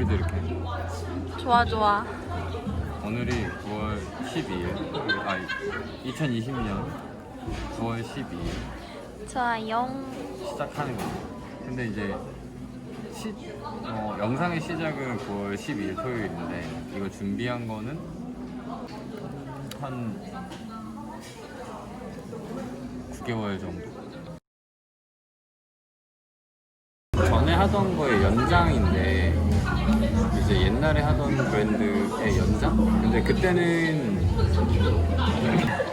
우리도 이렇게. 좋아 좋아. 오늘이 9월 12일. 아 2020년 9월 12일. 좋아요. 시작하는 거죠 근데 이제 시, 어, 영상의 시작은 9월 12일 토요일인데 이거 준비한 거는 한 9개월 정도? 전에 하던 거의 연장인데 옛날에 하던 브랜드의 연장? 근데 그때는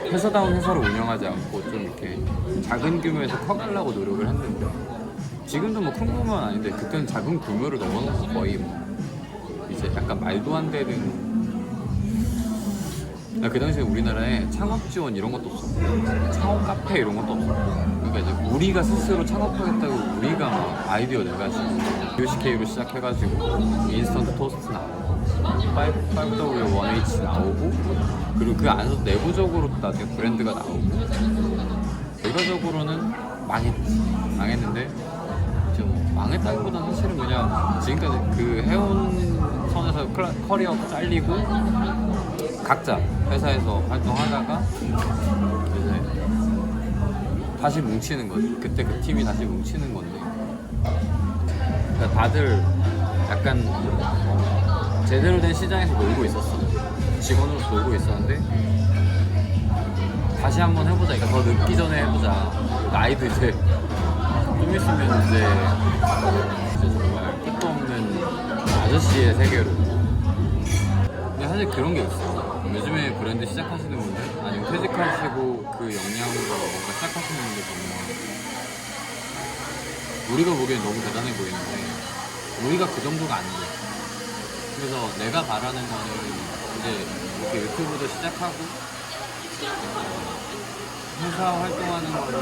회사다운 회사를 운영하지 않고 좀 이렇게 작은 규모에서 커가려고 노력을 했는데 지금도 뭐 큰 규모는 아닌데 그때는 작은 규모를 넘어서서 거의 뭐 이제 약간 말도 안 되는 나그 당시에 우리나라에 창업 지원 이런 것도 없었고 창업 카페 이런 것도 없었고 그러니까 이제 우리가 스스로 창업하겠다고 우리가 막 아이디어 내가지고 UCK로 시작해가지고 인스턴트 토스트 나오고 5W1H 나오고 그리고 그 안에서 내부적으로 또 나중에 브랜드가 나오고 결과적으로는 망했지 망했는데 뭐 망했다기보다는 사실은 그냥 지금까지 그 해온 선에서 클라- 커리어가 잘리고 각자 회사에서 활동하다가 이제 다시 뭉치는 거지. 그때 그 팀이 다시 뭉치는 건데. 그러니까 다들 약간 제대로 된 시장에서 놀고 있었어. 직원으로 놀고 있었는데 다시 한번 해보자. 그러니까 더 늦기 전에 해보자. 나이도 이제 좀 있으면 이제 진짜 정말 끝도 없는 아저씨의 세계로. 근데 사실 그런 게 있어. 요즘에 브랜드 시작하시는 분들, 아니면 퇴직하시고 그 역량으로 뭔가 시작하시는 분들 보면 우리가 보기엔 너무 대단해 보이는데 우리가 그 정도가 안 돼. 그래서 내가 바라는 거는 이제 이렇게 유튜브도 시작하고 회사 활동하는 거를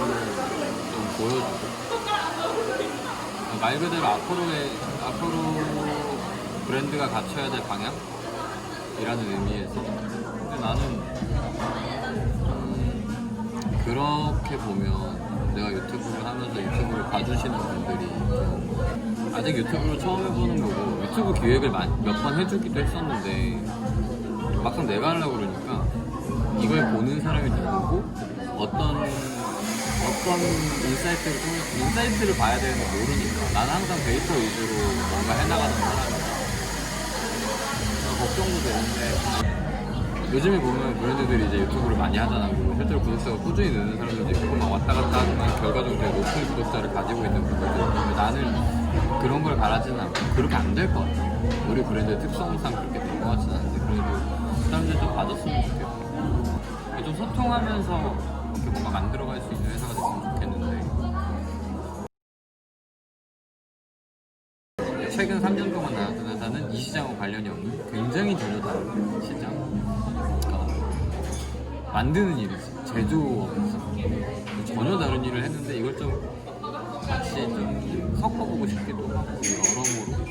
좀 보여주고 말 그대로 앞으로의 앞으로 브랜드가 갖춰야 될 방향이라는 의미에서 근데 나는 음, 그렇게 보면 내가 유튜브를 하면서 유튜브를 봐주시는 분들이 좀 아직 유튜브를 처음 해보는 거고 유튜브 기획을 몇 번 해주기도 했었는데 막상 내가 하려고 그러니까 이걸 보는 사람이 누구고 어떤 어떤 인사이트를 인사이트를 봐야 되는지 모르니까 나는 항상 데이터 위주로 뭔가 해나가는 사람이야. 걱정도 되는데 요즘에 보면 브랜드들이 이제 유튜브를 많이 하잖아. 그리고 실제로 구독자가 꾸준히 느는 사람들도 있고 막 왔다 갔다 하지만 결과적으로 되게 높은 구독자를 가지고 있는 분들도 있고 근데 나는 그런 걸 바라지는 않고 그렇게 안 될 것 같아. 우리 브랜드의 특성상 그렇게 될것 같지는 않은데 그래도 사람들이 좀 봐줬으면 좋겠고. 좀 소통하면서 이렇게 뭔가 만들어갈 수 있는 회사가 됐으면 좋겠는데. 최근 3년 동안 나왔던 회사는 이 시장과 관련이 없는 굉장히 전혀 다른 시장 만드는 일이지 제조업에서. 전혀 다른 일을 했는데 이걸 좀 같이 좀 섞어보고 싶기도 하고 여러모로.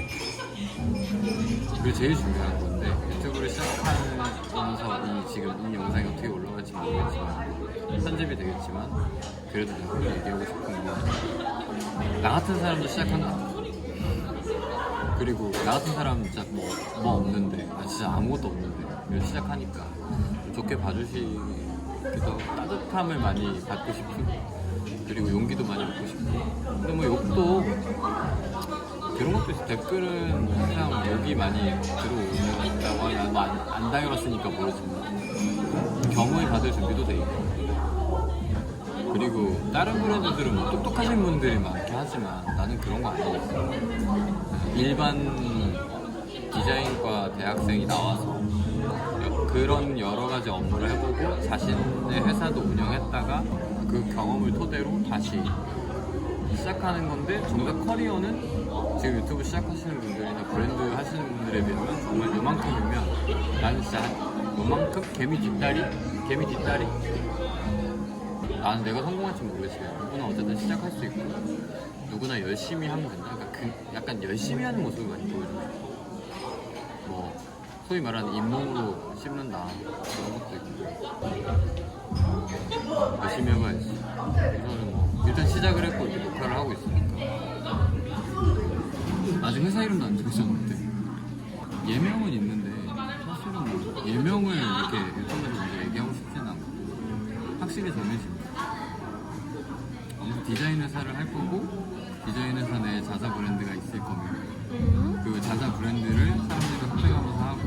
그게 제일 중요한 건데 유튜브를 시작하면서 이 지금 이 영상이 어떻게 올라갈지 모르겠지만 편집이 되겠지만 그래도 내가 얘기하고 싶은 건 나 같은 사람도 시작한다 그리고 나 같은 사람 진짜 뭐, 뭐 없는데 나 진짜 아무것도 없는데 이걸 시작하니까 좋게 봐주시기도 하고 따뜻함을 많이 받고 싶고 그리고 용기도 많이 얻고 싶고 근데 뭐 욕도 그런 것도 있어. 댓글은 그냥 욕이 많이 들어온다고 하니 나도 안, 안 당해봤으니까 모르지만. 경험을 받을 준비도 돼 있고. 그리고 다른 브랜드들은 뭐 똑똑하신 분들이 많게 하지만 나는 그런 거 아니었어. 일반 디자인과 대학생이 나와서 여- 그런 여러 가지 업무를 해보고 자신의 회사도 운영했다가 그 경험을 토대로 다시 시작하는 건데 정작 커리어는 지금 유튜브 시작하시는 분들이나 브랜드 하시는 분들에 비하면 정말 요만큼이면 나는 진짜 한 요만큼 개미 뒷다리? 개미 뒷다리? 나는 내가 성공할지 모르겠지만 누구나 어쨌든 시작할 수 있고 누구나 열심히 하면 된다. 그러니까 그 약간 열심히 하는 모습을 많이 보여주고 싶어. 뭐 소위 말하는 잇몸으로 씹는다. 그런 것도 있고. 열심히 해봐야지. 저는 뭐 일단 시작을 했고 이제 녹화를 하고 있으니까. 아직 회사 이름도 안 정해졌는데. 예명은 있는데 사실은 뭐 예명을 이렇게 유튜브에서 얘기하고 싶지는 않고. 확실히 아무튼 디자인 회사를 할 거고 디자인 회사 내 자사 브랜드가 있을 거면. 음. 그 자사 브랜드를 사람들과 소통하면서 하고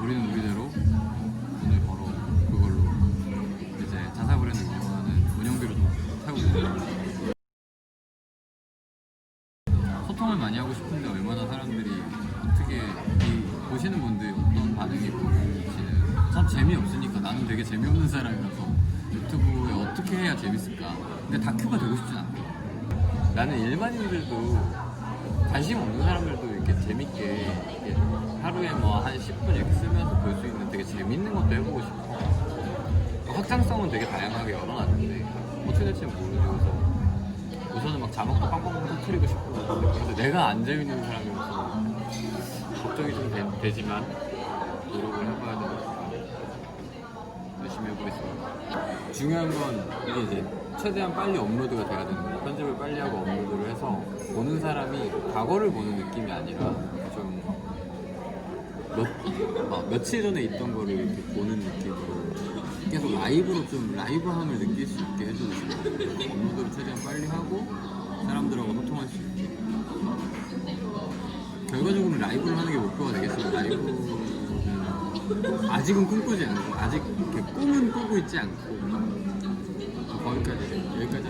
우리는 우리대로 돈을 벌어 그걸로 이제 자사 브랜드 운영하는 운영비를 태우고 소통을 많이 하고 싶은데 얼마나 사람들이 어떻게 이 보시는 분들이 어떤 반응이 보일지는 참 재미없으니까 나는 되게 재미없는 사람이라서 유튜브에 어떻게 해야 재밌을까. 근데 다큐가 되고 싶진 않아. 나는 일반인들도 관심 없는 사람들도 이렇게 재밌게 이렇게 하루에 뭐 한 10분 이렇게 쓰면서 볼 수 있는 되게 재밌는 것도 해보고 싶어 확장성은 되게 다양하게 열어놨는데 어떻게 될지는 모르죠 그래서 우선은 막 자막도 빵빵빵 터트리고 싶고 근데 내가 안 재밌는 사람이라서 걱정이 좀 되, 지만 노력을 해봐야 되니까 열심히 해보겠습니다. 중요한 건 이게 이제 최대한 빨리 업로드가 돼야 되는 거예요 편집을 빨리 하고 업로드를 해서 보는 사람이 과거를 보는 느낌이 아니라 좀 몇, 막 며칠 전에 있던 거를 이렇게 보는 느낌으로 계속 라이브로 좀 라이브함을 느낄 수 있게 싶어요. 업로드를 최대한 빨리 하고 사람들하고 소통할 수 있게. 결과적으로 라이브를 하는 게 목표가 되겠지만 라이브는 아직은 꿈꾸지 않고 아직 이렇게 꿈은 꾸고 있지 않고 거기까지 여기까지.